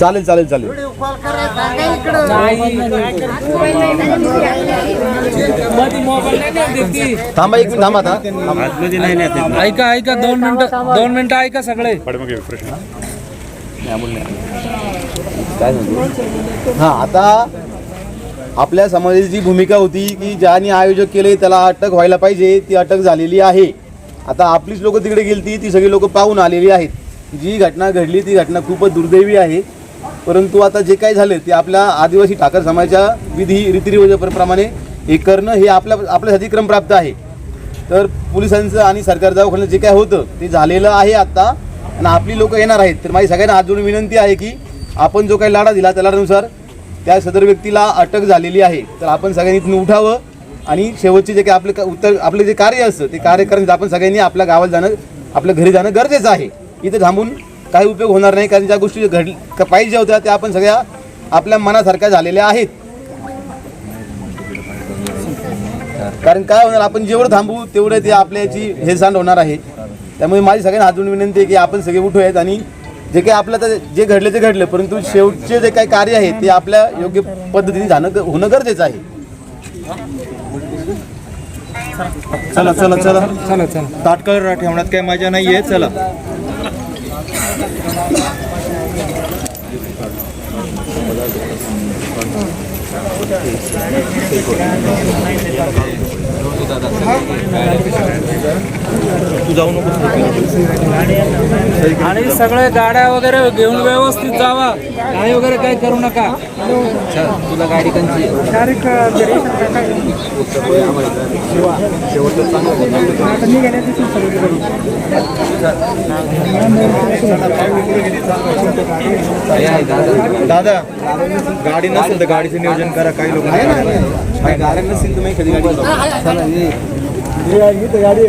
चालेल चालेल चालेल. थांबा एक मिनिट थांबा आता. ऐका ऐका दोन मिनिटं दोन मिनिटं ऐका सगळे. हा आता आपल्या समाजाची जी भूमिका होती की ज्याने आयोजक केले त्याला अटक व्हायला पाहिजे ती अटक झालेली आहे. आता आपलीच लोक तिकडे गेलती ती सगळी लोक पाहून आलेली आहेत. जी घटना घडली ती घटना खूपच दुर्दैवी आहे. परंतु आता जे काही झालं ते आपल्या आदिवासी ठाकर समाजाच्या विधी रीतिरिवाजाप्रमाणे हे करणं हे आपल्या आपल्यासाठी क्रम प्राप्त आहे. तर पोलिसांचं आणि सरकार दवाखान्यात जे काय होतं ते झालेलं आहे आत्ता आणि आपली लोक येणार आहेत. तर माझी सगळ्यांना हात जोडून विनंती आहे की आपण जो काही लढा दिला त्या लाडानुसार त्या सदर व्यक्तीला अटक झालेली आहे. तर आपण सगळ्यांनी इथून उठावं आणि शेवटचे जे काही आपले का- उत्तर आपले जे कार्य असतं ते कार्य करण्याचं आपण सगळ्यांनी आपल्या गावात जाणं आपल्या घरी जाणं गरजेचं आहे. इथे थांबून काही उपयोग होणार नाही कारण ज्या गोष्टी घड पाहिजे होत्या त्या आपण सगळ्या आपल्या मनासारख्या झालेल्या आहेत. कारण काय होणार आपण जेवढं थांबू तेवढं ते आपल्याची हेळसांड होणार आहे. त्यामुळे माझी सगळ्यांना हातून विनंती आहे की आपण सगळे उठूयात आणि जे काही आपलं तर जे घडले ते घडलं परंतु शेवटचे जे काही कार्य आहे ते आपल्या योग्य पद्धतीने जाणं होणं गरजेचं आहे. चला चला चला. चला चला ताटकळ ठेवण्यात काही मजा नाही आहे चला. Thank you. तू जाऊ नको. आणि सगळे गाड्या वगैरे घेऊन व्यवस्थित जावा. काही वगैरे काही करू नका. तुला गाडी कंची दादा गाडी नसेल तर गाडीचं नियोजन करा काही लोक गाड्या नसतील तुम्ही कधी गाडी